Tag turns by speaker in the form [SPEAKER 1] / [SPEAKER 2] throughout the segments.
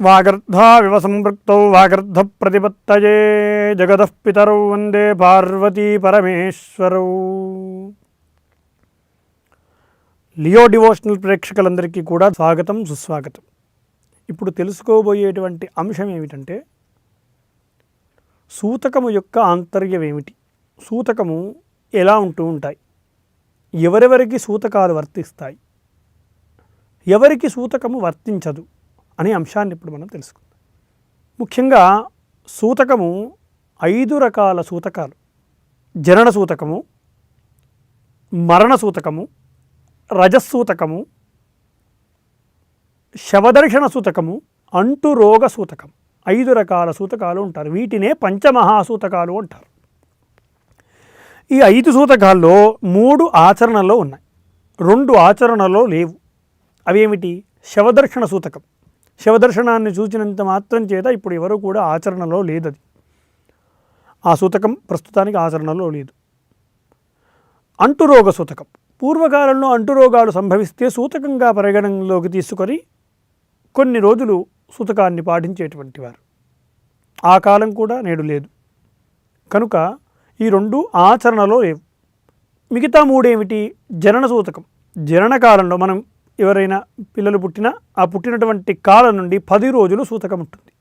[SPEAKER 1] వాగర్ధావివ సంపృక్తౌ వాగర్ధ ప్రతిపత్తయే జగదః పితరౌ వందే పార్వతీ పరమేశ్వరౌ. లియో డివోషనల్ ప్రేక్షకులందరికీ కూడా స్వాగతం సుస్వాగతం. ఇప్పుడు తెలుసుకోబోయేటువంటి అంశం ఏమిటంటే సూతకము యొక్క ఆంతర్యం ఏమిటి సూతకము ఎలా ఉంటూ ఉంటాయి? ఎవరెవరికి సూతకాలు వర్తిస్తాయి? ఎవరికి సూతకము వర్తించదు? అనే అంశాన్ని ఇప్పుడు మనం తెలుసుకుందాం. ముఖ్యంగా సూతకము ఐదు రకాల సూతకాలు. జనన సూతకము మరణ సూతకము రజసూతకము శవదర్శన సూతకము అంటు రోగ సూతకం ఐదు రకాల సూతకాలు ఉంటారు. వీటినే పంచమహాసూతకాలు అంటారు. ఈ ఐదు సూతకాల్లో మూడు ఆచరణలో ఉన్నాయి. రెండు ఆచరణలో లేవు. అవేమిటి? శవదర్శన సూతకం. శవదర్శనాన్ని చూచినంత మాత్రం చేత ఇప్పుడు ఎవరు కూడా ఆచరణలో లేదది. ఆ సూతకం ప్రస్తుతానికి ఆచరణలో లేదు. అంటురోగ సూతకం. పూర్వకాలంలో అంటురోగాలు సంభవిస్తే సూతకంగా పరిగణనలోకి తీసుకొని కొన్ని రోజులు సూతకాన్ని పాటించేటువంటి వారు. ఆ కాలం కూడా నేడు లేదు. కనుక ఈ రెండు ఆచరణలో లేవు. మిగతా మూడేమిటి? జనన సూతకం. జనన కాలంలో మనం ఎవరైనా పిల్లలు పుట్టినా ఆ పుట్టినటువంటి కాలం నుండి పది రోజులు సూతకం ఉంటుంది.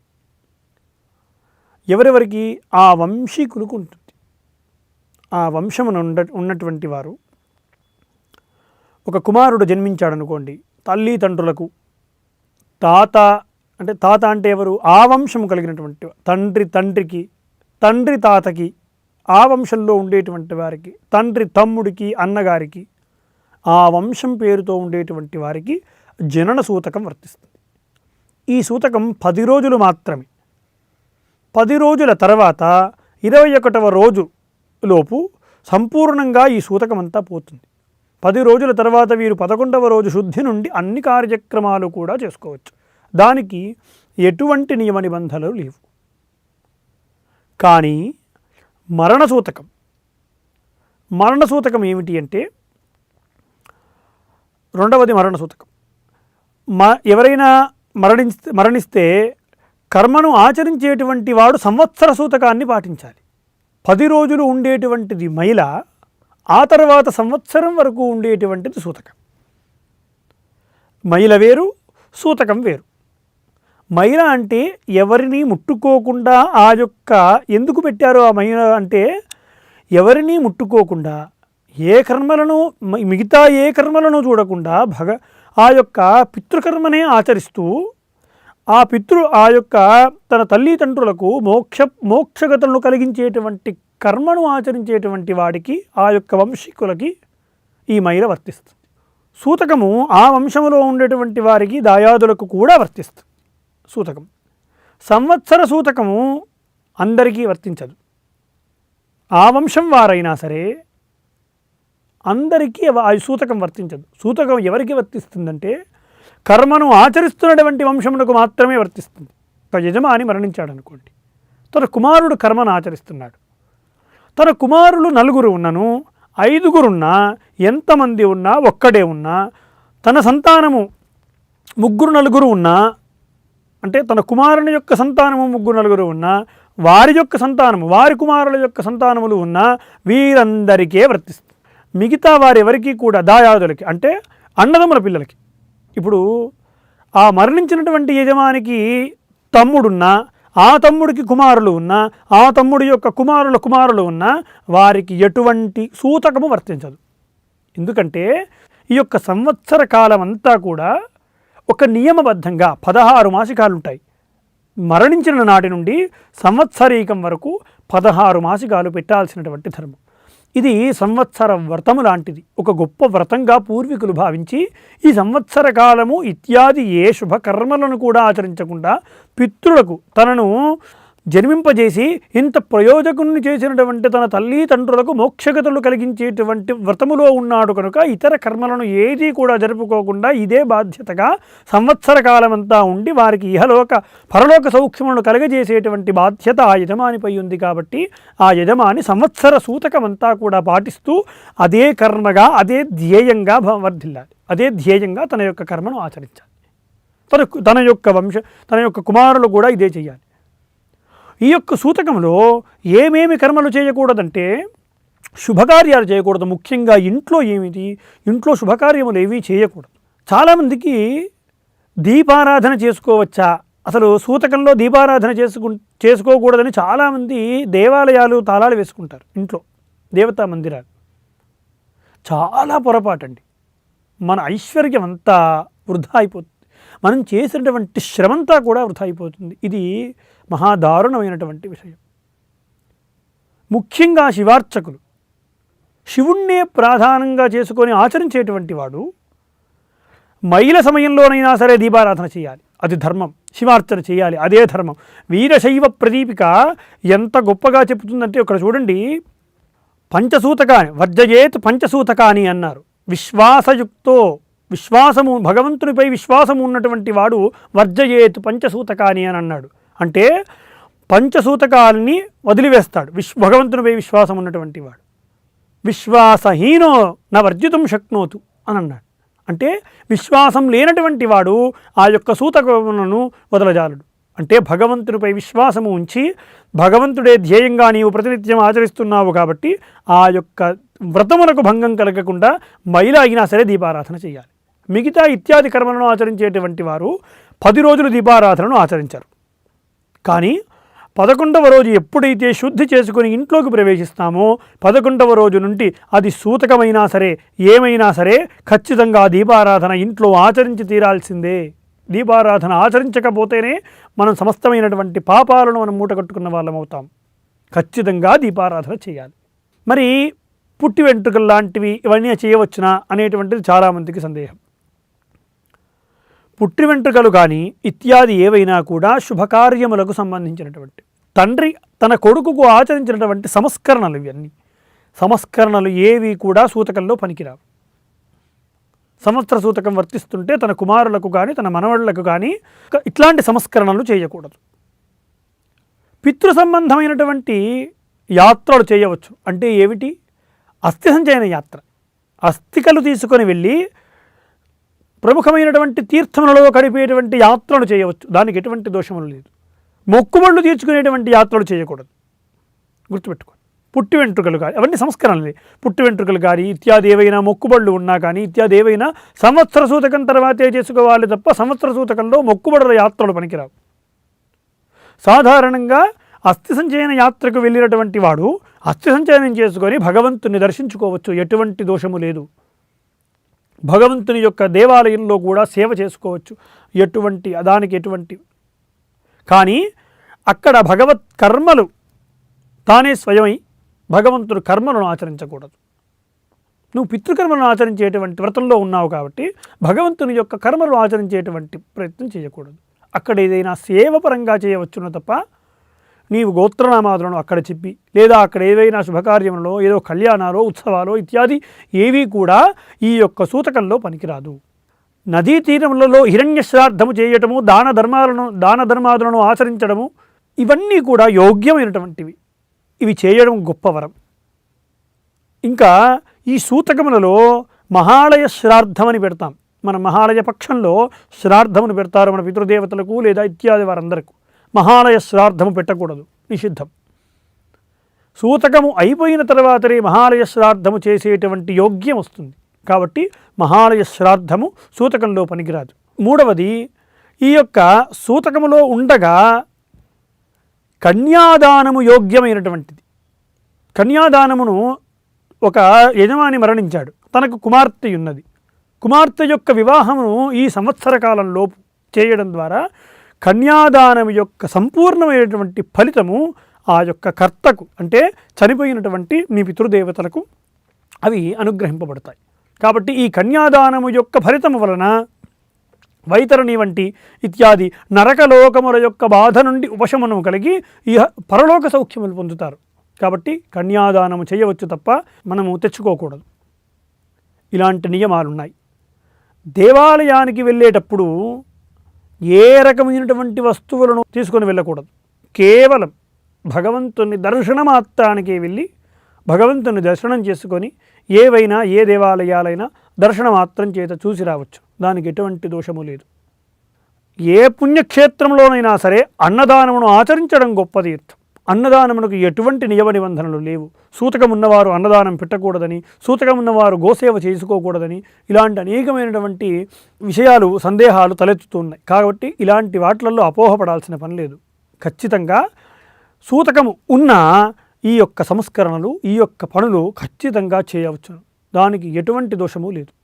[SPEAKER 1] ఎవరెవరికి? ఆ వంశీకులకు ఉంటుంది. ఆ వంశమున ఉండ ఉన్నటువంటి వారు. ఒక కుమారుడు జన్మించాడనుకోండి తల్లి తండ్రులకు తాత అంటే తాత అంటే ఎవరు? ఆ వంశము కలిగినటువంటి తండ్రి తండ్రికి తండ్రి తాతకి ఆ వంశంలో ఉండేటువంటి వారికి తండ్రి తమ్ముడికి అన్నగారికి ఆ వంశం పేరుతో ఉండేటువంటి వారికి జనన సూతకం వర్తిస్తుంది. ఈ సూతకం పది రోజులు మాత్రమే. పది రోజుల తర్వాత ఇరవై ఒకటవ రోజు లోపు సంపూర్ణంగా ఈ సూతకం అంతా పోతుంది. పది రోజుల తర్వాత వీరు పదకొండవ రోజు శుద్ధి నుండి అన్ని కార్యక్రమాలు కూడా చేసుకోవచ్చు. దానికి ఎటువంటి నియమ నిబంధనలు లేవు. కానీ మరణ సూతకం. మరణ సూతకం ఏమిటి అంటే రెండవది మరణ సూతకం. మ ఎవరైనా మరణిస్తే మరణిస్తే కర్మను ఆచరించేటువంటి వాడు సంవత్సర సూతకాన్ని పాటించాలి. పది రోజులు ఉండేటువంటిది మైల ఆ తర్వాత సంవత్సరం వరకు ఉండేటువంటిది సూతకం. మైల వేరు సూతకం వేరు. మైల అంటే ఎవరిని ముట్టుకోకుండా ఆ యొక్క ఎందుకు పెట్టారో ఆ మైల అంటే ఎవరిని ముట్టుకోకుండా ఏ కర్మలను మిగతా ఏ కర్మలను చూడకుండా భగ ఆ యొక్క పితృకర్మనే ఆచరిస్తూ ఆ పితృ ఆ యొక్క తన తల్లిదండ్రులకు మోక్ష మోక్షగతులను కలిగించేటువంటి కర్మను ఆచరించేటువంటి వాడికి ఆ యొక్క వంశీకులకి ఈ మైల వర్తిస్తుంది. సూతకము ఆ వంశములో ఉండేటువంటి వారికి దాయాదులకు కూడా వర్తిస్తుంది సూతకం. సంవత్సర సూతకము అందరికీ వర్తించదు. ఆ వంశం వారైనా సరే అందరికీ ఆ సూతకం వర్తించదు. సూతకం ఎవరికి వర్తిస్తుందంటే కర్మను ఆచరిస్తున్నటువంటి వంశమునకు మాత్రమే వర్తిస్తుంది. తన యజమాని మరణించాడు అనుకోండి తన కుమారుడు కర్మను ఆచరిస్తున్నాడు. తన కుమారులు నలుగురు ఉన్నను ఐదుగురున్నా ఎంతమంది ఉన్నా ఒక్కడే ఉన్నా తన సంతానము ముగ్గురు నలుగురు ఉన్నా అంటే తన కుమారుని యొక్క సంతానము ముగ్గురు నలుగురు ఉన్నా వారి యొక్క సంతానము వారి కుమారుల యొక్క సంతానములు ఉన్నా వీరందరికీ వర్తిస్తుంది. మిగతా వారెవరికి కూడా దాయాదులకి అంటే అన్నదమ్ముల పిల్లలకి. ఇప్పుడు ఆ మరణించినటువంటి యజమానికి తమ్ముడున్నా ఆ తమ్ముడికి కుమారులు ఉన్నా ఆ తమ్ముడి యొక్క కుమారుల కుమారులు ఉన్నా వారికి ఎటువంటి సూతకము వర్తించదు. ఎందుకంటే ఈ యొక్క సంవత్సర కాలం అంతా కూడా ఒక నియమబద్ధంగా పదహారు మాసికాలు ఉంటాయి మరణించిన నాటి నుండి సంవత్సరీకం వరకు పదహారు మాసికాలు పెట్టాల్సినటువంటి ధర్మం. ఇది సంవత్సర వ్రతము లాంటిది. ఒక గొప్ప వ్రతంగా పూర్వీకులు భావించి ఈ సంవత్సర కాలము ఇత్యాది ఏ శుభకర్మలను కూడా ఆచరించకుండా పితృలకు తనను జన్మింపజేసి ఇంత ప్రయోజకుని చేసినటువంటి తన తల్లి తండ్రులకు మోక్షగతులు కలిగించేటువంటి వ్రతములో ఉన్నాడు కనుక ఇతర కర్మలను ఏదీ కూడా జరుపుకోకుండా ఇదే బాధ్యతగా సంవత్సర కాలమంతా ఉండి వారికి ఇహలోక పరలోక సౌఖ్యములను కలగజేసేటువంటి బాధ్యత ఆ యజమానిపై ఉంది కాబట్టి ఆ యజమాని సంవత్సర సూతకమంతా కూడా పాటిస్తూ అదే కర్మగా అదే ధ్యేయంగా వర్ధిల్లాలి. అదే ధ్యేయంగా తన యొక్క కర్మను ఆచరించాలి. తన తన యొక్క వంశ తన యొక్క కుమారులు కూడా ఇదే చేయాలి ఈ యొక్క సూతకంలో ఏమేమి కర్మలు చేయకూడదంటే శుభకార్యాలు చేయకూడదు. ముఖ్యంగా ఇంట్లో ఏమిటి? ఇంట్లో శుభకార్యములు ఏవి చేయకూడదు. చాలామందికి దీపారాధన చేసుకోవచ్చా? అసలు సూతకంలో దీపారాధన చేసుకు చేసుకోకూడదని చాలామంది దేవాలయాలు తాళాలు వేసుకుంటారు ఇంట్లో దేవతా మందిరాలు. చాలా పొరపాటండి. మన ఐశ్వర్యం అంతా వృధా అయిపోతుంది. మనం చేసినటువంటి శ్రమంతా కూడా వృధా అయిపోతుంది ఇది మహాదారుణమైనటువంటి విషయం. ముఖ్యంగా శివార్చకులు. శివుణ్ణే ప్రధానంగా చేసుకొని ఆచరించేటువంటి వాడు మైల సమయంలోనైనా సరే దీపారాధన చేయాలి. అది ధర్మం. శివార్చన చేయాలి. అదే ధర్మం. వీరశైవ ప్రదీపిక ఎంత గొప్పగా చెబుతుందంటే ఇక్కడ చూడండి. పంచసూతకాని వర్జయేత్ పంచసూతకాని అన్నారు. విశ్వాసయుక్తో విశ్వాసము భగవంతునిపై విశ్వాసము ఉన్నటువంటి వాడు వర్జయేతు పంచసూతకాని అని అన్నాడు. అంటే పంచసూతకాలని వదిలివేస్తాడు. విశ్వ భగవంతునిపై విశ్వాసం ఉన్నటువంటి వాడు. విశ్వాసహీనో నా వర్జితం శక్నోతు అని అన్నాడు. అంటే విశ్వాసం లేనటువంటి వాడు ఆ యొక్క సూతకములను వదలజాలడు. అంటే భగవంతునిపై విశ్వాసము ఉంచి భగవంతుడే ధ్యేయంగా నీవు ప్రతినిత్యం ఆచరిస్తున్నావు కాబట్టి ఆ యొక్క వ్రతములకు భంగం కలగకుండా మైల అయినా సరే దీపారాధన చేయాలి. మిగతా ఇత్యాది కర్మలను ఆచరించేటువంటి వారు పది రోజులు దీపారాధనను ఆచరించారు. కానీ పదకొండవ రోజు ఎప్పుడైతే శుద్ధి చేసుకుని ఇంట్లోకి ప్రవేశిస్తామో పదకొండవ రోజు నుండి అది సూతకమైనా సరే ఏమైనా సరే ఖచ్చితంగా దీపారాధన ఇంట్లో ఆచరించి తీరాల్సిందే. దీపారాధన ఆచరించకపోతేనే మనం సమస్తమైనటువంటి పాపాలను మనం మూటగట్టుకున్న వాళ్ళం అవుతాం. ఖచ్చితంగా దీపారాధన చేయాలి. మరి పుట్టి వెంట్రుకలు లాంటివి ఇవన్నీ చేయవచ్చునా అనేటువంటిది చాలామందికి సందేహం. పుట్టి వెంట్రుకలు కానీ ఇత్యాది ఏవైనా కూడా శుభకార్యములకు సంబంధించినటువంటి తండ్రి తన కొడుకుకు ఆచరించినటువంటి సంస్కరణలు ఇవన్నీ. సంస్కరణలు ఏవి కూడా సూతకంలో పనికిరావు. సంవత్సర సూతకం వర్తిస్తుంటే తన కుమారులకు కానీ తన మనవళ్ళకు కానీ ఇట్లాంటి సంస్కరణలు చేయకూడదు. పితృ సంబంధమైనటువంటి యాత్రలు చేయవచ్చు. అంటే ఏమిటి? అస్థి సంచయన యాత్ర. అస్థికలు తీసుకొని వెళ్ళి ప్రముఖమైనటువంటి తీర్థములలో గడిపేటువంటి యాత్రలు చేయవచ్చు. దానికి ఎటువంటి దోషములు లేదు. మొక్కుబళ్ళు తీర్చుకునేటువంటి యాత్రలు చేయకూడదు. గుర్తుపెట్టుకోండి. పుట్టి వెంట్రుకలు కానీ అవన్నీ సంస్కరణలే పుట్టి వెంట్రుకలు కానీ ఇత్యాది ఏవైనా మొక్కుబళ్ళు ఉన్నా కానీ ఇత్యాది ఏవైనా సంవత్సర సూతకం తర్వాతే చేసుకోవాలి తప్ప సంవత్సర సూతకంలో మొక్కుబడుల యాత్రలు పనికిరావు. సాధారణంగా అస్థి సంచయన యాత్రకు వెళ్ళినటువంటి వాడు అస్థి సంచయనం చేసుకొని భగవంతుని దర్శించుకోవచ్చు. ఎటువంటి దోషము లేదు. భగవంతుని యొక్క దేవాలయంలో కూడా సేవ చేసుకోవచ్చు. ఎటువంటి దానికి ఎటువంటి. కానీ అక్కడ భగవత్ కర్మలు తానే స్వయమై భగవంతుడు కర్మలను ఆచరించకూడదు. నువ్వు పితృకర్మలను ఆచరించేటువంటి వ్రతంలో ఉన్నావు కాబట్టి భగవంతుని యొక్క కర్మలు ఆచరించేటువంటి ప్రయత్నం చేయకూడదు. అక్కడ ఏదైనా సేవపరంగా చేయవచ్చును తప్ప నీవు గోత్రనామాదులను అక్కడ చెప్పి లేదా అక్కడ ఏదైనా శుభకార్యంలో ఏదో కళ్యాణాలో ఉత్సవాలు ఇత్యాది ఏవి కూడా ఈ యొక్క సూతకంలో పనికిరాదు. నదీ తీరములలో హిరణ్య శ్రాద్ధము చేయటము దాన ధర్మాలను దాన ధర్మాదులను ఆచరించడము ఇవన్నీ కూడా యోగ్యమైనటువంటివి. ఇవి చేయడం గొప్పవరం ఇంకా ఈ సూతకములలో మహాలయ శ్రాద్ధమని పెడతాం. మన మహాలయ పక్షంలో శ్రాద్ధమును పెడతారు మన పితృదేవతలకు లేదా ఇత్యాది వారందరకు. మహాలయ శ్రాద్ధము పెట్టకూడదు. నిషిద్ధం. సూతకము అయిపోయిన తర్వాతనే మహాలయ శ్రాద్ధము చేసేటువంటి యోగ్యం వస్తుంది. కాబట్టి మహాలయ శ్రాద్ధము సూతకంలో పనికిరాదు. మూడవది ఈ యొక్క సూతకములో ఉండగా కన్యాదానము యోగ్యమైనటువంటిది. కన్యాదానమును ఒక యజమాని మరణించాడు. తనకు కుమార్తె ఉన్నది. కుమార్తె యొక్క వివాహమును ఈ సంవత్సర కాలంలోపు చేయడం ద్వారా కన్యాదానం యొక్క సంపూర్ణమైనటువంటి ఫలితము ఆ యొక్క కర్తకు అంటే చనిపోయినటువంటి మీ పితృదేవతలకు అవి అనుగ్రహింపబడతాయి. కాబట్టి ఈ కన్యాదానము యొక్క ఫలితము వలన వైతరణి వంటి ఇత్యాది నరకలోకముల యొక్క బాధ నుండి ఉపశమనం కలిగి ఈ పరలోక సౌఖ్యములు పొందుతారు. కాబట్టి కన్యాదానము చేయవచ్చు తప్ప మనము తెచ్చుకోకూడదు. ఇలాంటి నియమాలు ఉన్నాయి దేవాలయానికి వెళ్ళేటప్పుడు ఏ రకమైనటువంటి వస్తువులను తీసుకొని వెళ్ళకూడదు. కేవలం భగవంతుని దర్శనమాత్రానికి వెళ్ళి భగవంతుని దర్శనం చేసుకొని ఏవైనా ఏ దేవాలయాలైనా దర్శనమాత్రం చేత చూసి రావచ్చు. దానికి ఎటువంటి దోషము లేదు. ఏ పుణ్యక్షేత్రంలోనైనా సరే అన్నదానమును ఆచరించడం గొప్ప తీర్థం. అన్నదానమునకు ఎటువంటి నియమ నిబంధనలు లేవు. సూతకం ఉన్నవారు అన్నదానం పెట్టకూడదని సూతకం ఉన్నవారు గోసేవ చేసుకోకూడదని ఇలాంటి అనేకమైనటువంటి విషయాలు సందేహాలు తలెత్తుతున్నాయి. కాబట్టి ఇలాంటి వాటిలలో అపోహపడాల్సిన పని లేదు. ఖచ్చితంగా సూతకము ఉన్న ఈ యొక్క సంస్కరణలు ఈ యొక్క పనులు ఖచ్చితంగా చేయవచ్చును. దానికి ఎటువంటి దోషము లేదు.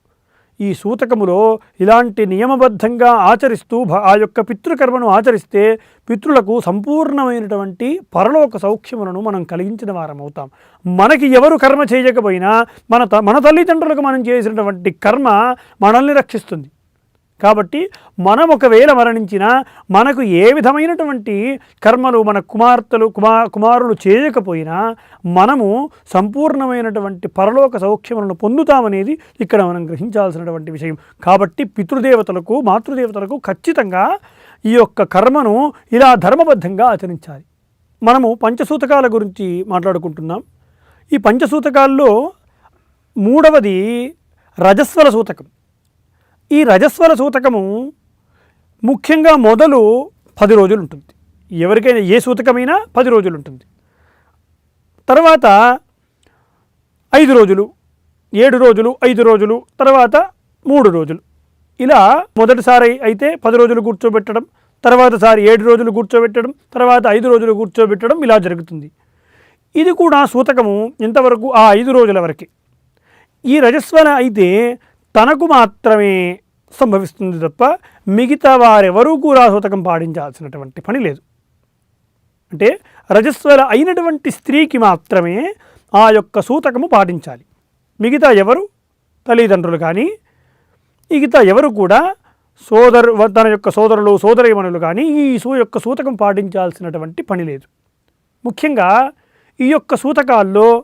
[SPEAKER 1] ఈ సూతకములో ఇలాంటి నియమబద్ధంగా ఆచరిస్తూ భ- ఆ యొక్క పితృకర్మను ఆచరిస్తే పితృలకు సంపూర్ణమైనటువంటి పరలోక సౌఖ్యములను మనం కలిగించిన వారం అవుతాం మనకి ఎవరు కర్మ చేయకపోయినా మన త మన తల్లిదండ్రులకు మనం చేసినటువంటి కర్మ మనల్ని రక్షిస్తుంది. కాబట్టి మనం ఒకవేళ మరణించినా మనకు ఏ విధమైనటువంటి కర్మలు మన కుమార్తెలు కుమా కుమారులు చేయకపోయినా మనము సంపూర్ణమైనటువంటి పరలోక సౌఖ్యములను పొందుతామనేది ఇక్కడ మనం గ్రహించాల్సినటువంటి విషయం. కాబట్టి పితృదేవతలకు మాతృదేవతలకు ఖచ్చితంగా ఈ యొక్క కర్మను ఇలా ధర్మబద్ధంగా ఆచరించాలి. మనము పంచసూతకాల గురించి మాట్లాడుకుంటున్నాం. ఈ పంచసూతకాల్లో మూడవది రజస్వల సూతకం. ఈ రజస్వర సూతకము ముఖ్యంగా మొదలు పది రోజులు ఉంటుంది ఎవరికైనా ఏ సూతకమైనా పది రోజులు ఉంటుంది తర్వాత ఐదు రోజులు ఏడు రోజులు ఐదు రోజులు తర్వాత మూడు రోజులు. ఇలా మొదటిసారి అయితే పది రోజులు కూర్చోబెట్టడం తర్వాత సారి ఏడు రోజులు కూర్చోబెట్టడం తర్వాత ఐదు రోజులు కూర్చోబెట్టడం ఇలా జరుగుతుంది. ఇది కూడా సూతకము ఎంతవరకు ఆ ఐదు రోజుల వరకే. ఈ రజస్వర అయితే తనకు మాత్రమే సంభవిస్తుంది తప్ప మిగతా వారెవరూ కూడా సూతకం పాటించాల్సినటువంటి పని లేదు. అంటే రజస్వల అయినటువంటి స్త్రీకి మాత్రమే ఆ యొక్క సూతకము పాటించాలి. మిగతా ఎవరు? తల్లిదండ్రులు కానీ మిగతా ఎవరు కూడా సోదరు తన యొక్క సోదరులు సోదరీమణులు కానీ ఈ సూ యొక్క సూతకం పాటించాల్సినటువంటి పని లేదు. ముఖ్యంగా ఈ యొక్క సూతకాల్లో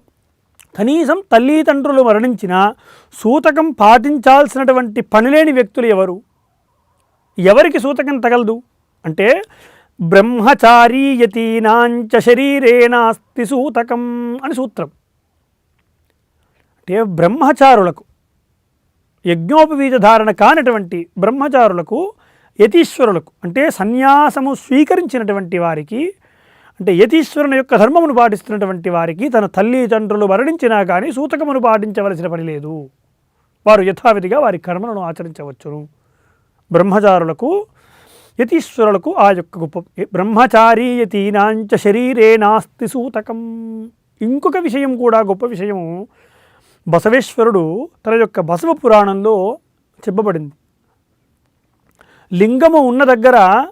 [SPEAKER 1] కనీసం తల్లిదండ్రులు మరణించిన సూతకం పాటించాల్సినటువంటి పనిలేని వ్యక్తులు ఎవరు? ఎవరికి సూతకం తగలదు? అంటే బ్రహ్మచారీ యతీనాంచ శరీరేనాస్తి సూతకం అని సూత్రం. అంటే బ్రహ్మచారులకు యజ్ఞోపవీత ధారణ కానటువంటి బ్రహ్మచారులకు యతీశ్వరులకు అంటే సన్యాసము స్వీకరించినటువంటి వారికి అంటే యతీశ్వరుని యొక్క ధర్మమును పాటిస్తున్నటువంటి వారికి తన తల్లిదండ్రులు మరణించినా కానీ సూతకమును పాటించవలసిన పని లేదు. వారు యథావిధిగా వారి కర్మలను ఆచరించవచ్చును. బ్రహ్మచారులకు యతీశ్వరులకు ఆ యొక్క గొప్ప బ్రహ్మచారీ యతీనాంచ శరీరే నాస్తి సూతకం. ఇంకొక విషయం కూడా గొప్ప విషయము బసవేశ్వరుడు తన యొక్క బసవ పురాణంలో చెప్పబడింది. లింగము ఉన్న దగ్గర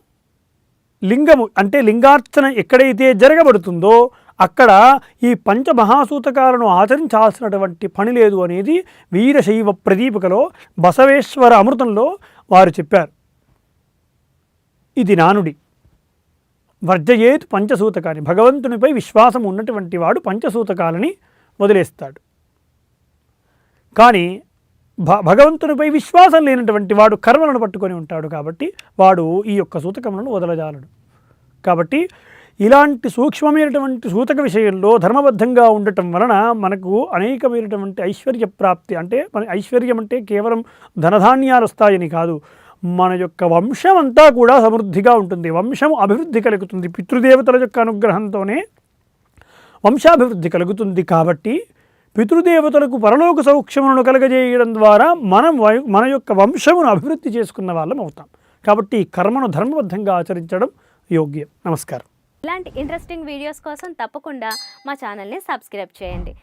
[SPEAKER 1] లింగము అంటే లింగార్చన ఎక్కడైతే జరగబడుతుందో అక్కడ ఈ పంచమహాసూతకాలను ఆచరించాల్సినటువంటి పని లేదు అనేది వీరశైవ ప్రదీపికలో బసవేశ్వర అమృతంలో వారు చెప్పారు. ఇది నానుడి. వర్జయేత్ పంచసూతకాన్ని భగవంతునిపై విశ్వాసం ఉన్నటువంటి వాడు పంచసూతకాలని వదిలేస్తాడు. కానీ భగవంతునిపై విశ్వాసం లేనటువంటి వాడు కర్మలను పట్టుకొని ఉంటాడు కాబట్టి వాడు ఈ యొక్క సూతకములను వదలజాలడు. కాబట్టి ఇలాంటి సూక్ష్మమైనటువంటి సూతక విషయంలో ధర్మబద్ధంగా ఉండటం వలన మనకు అనేకమైనటువంటి ఐశ్వర్య ప్రాప్తి అంటే మన ఐశ్వర్యం అంటే కేవలం ధనధాన్యాలు వస్తాయని కాదు మన యొక్క వంశం అంతా కూడా సమృద్ధిగా ఉంటుంది. వంశం అభివృద్ధి కలుగుతుంది. పితృదేవతల యొక్క అనుగ్రహంతోనే వంశాభివృద్ధి కలుగుతుంది కాబట్టి పితృదేవతలకు పరలోక సౌఖ్యములను కలగజేయడం ద్వారా మనం వై- మన యొక్క వంశమును అభివృద్ధి చేసుకున్న వాళ్ళం అవుతాం. కాబట్టి కర్మను ధర్మబద్ధంగా ఆచరించడం యోగ్యం. నమస్కారం.
[SPEAKER 2] ఇలాంటి ఇంట్రెస్టింగ్ వీడియోస్ కోసం తప్పకుండా మా ఛానల్ని సబ్స్క్రైబ్ చేయండి.